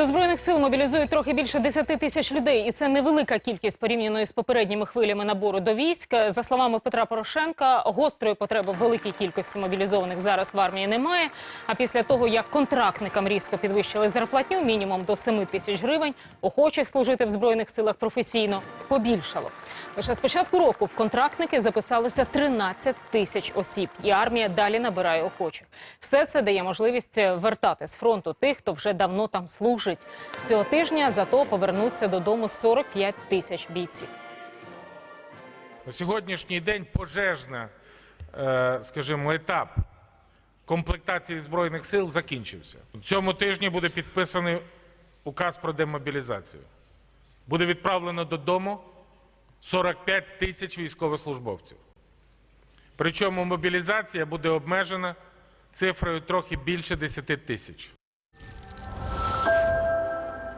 До збройних сил мобілізують трохи більше 10 тисяч людей, і це невелика кількість порівняно з попередніми хвилями набору до військ. За словами Петра Порошенка, гострої потреби в великій кількості мобілізованих зараз в армії немає. А після того, як контрактникам різко підвищили зарплатню мінімум до 7 тисяч гривень, охочих служити в збройних силах професійно побільшало. Лише з початку року в контрактники записалося 13 тисяч осіб, і армія далі набирає охочих. Все це дає можливість вертати з фронту тих, хто вже давно там служить. Цього тижня зато повернуться додому 45 тисяч бійців. На сьогоднішній день пожежна, е, скажімо, етап комплектації збройних сил закінчився. У цьому тижні буде підписаний указ про демобілізацію. Буде відправлено додому 45 тисяч військовослужбовців. Причому мобілізація буде обмежена цифрою трохи більше 10 тисяч.